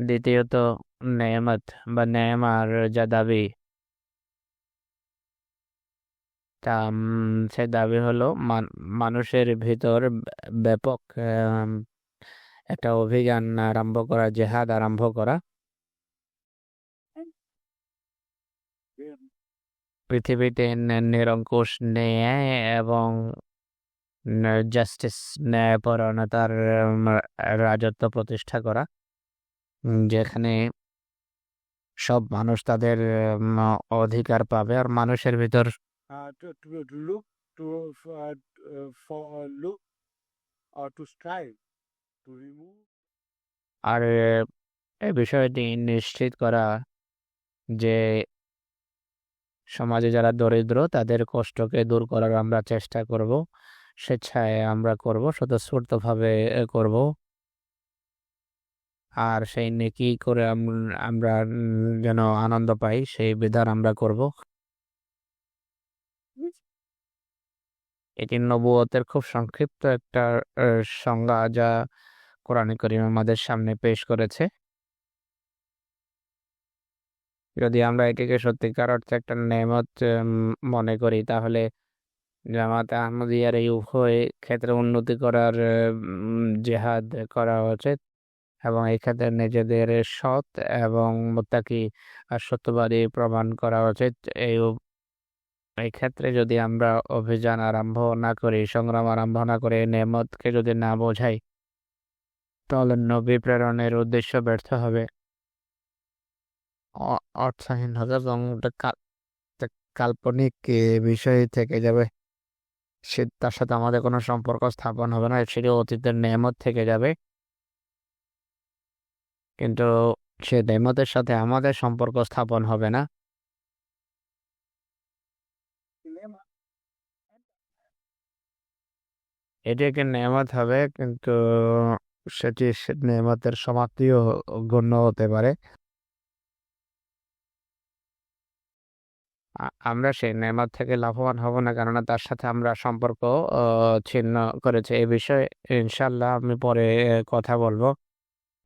দ্বিতীয়ত নেয়ামত বা নেয়ামার যা দাবি। তা সে দাবি হলো মান- মানুষের ভিতর ব্য- ব্যাপক একটা অভিযান আরম্ভ করা জেহাদ আরম্ভ করা। পৃথিবীতে নিরঙ্কুশ ন্যায় এবং জাস্টিস ন্যায়পরায়ণতার উম, রাজত্ব প্রতিষ্ঠা করা। যেখানে সব মানুষ তাদের অধিকার পাবে আর মানুষের ভিতর আর এই বিষয়টি নিশ্চিত করা যে সমাজে যারা দরিদ্র তাদের কষ্টকে দূর করার আমরা চেষ্টা করব স্বেচ্ছায় আমরা করব স্বতঃস্ফূর্তভাবে করব। আর সেই নেকি করে আমরা যেন আনন্দ পাই, সেই বিধান আমরা করব। এটি নবুয়তের খুব সংক্ষিপ্ত একটা সংজ্ঞা যা কোরআন করিম আমাদের সামনে পেশ করেছে। যদি আমরা এটিকে সত্যিকার অর্থে একটা নেমত মনে করি, তাহলে জামাত আহমদিয়ার এই উভয় ক্ষেত্রে উন্নতি করার জেহাদ করা উচিত। এবং এই ক্ষেত্রে নিজেদের সৎ এবং মোত্তাকি সত্যবাদী প্রমাণ করা উচিত। এই উ- এই ক্ষেত্রে যদি আমরা অভিযান আরম্ভ না করি, সংগ্রাম আরম্ভ না করে, নেমতকে যদি না বোঝাই, তাহলে নবী প্রেরণের উদ্দেশ্য ব্যর্থ হবে। অর্থহীন হবে এবং কাল্পনিক বিষয় থেকে যাবে। সে, তার সাথে আমাদের কোনো সম্পর্ক স্থাপন হবে না, সেটি অতীতের নেমত থেকে যাবে। কিন্তু সে নেমতের সাথে আমাদের সম্পর্ক স্থাপন হবে না. এটি একটি নেমত হবে, কিন্তু সেটি নেমতের সমাপ্তিও গণ্য হতে পারে। আমরা সেই নেমাত থেকে লাভবান হব না, কেননা তার সাথে আমরা সম্পর্ক ছিন্ন করেছে। এই বিষয়ে ইনশাল্লাহ আমি পরে কথা বলব।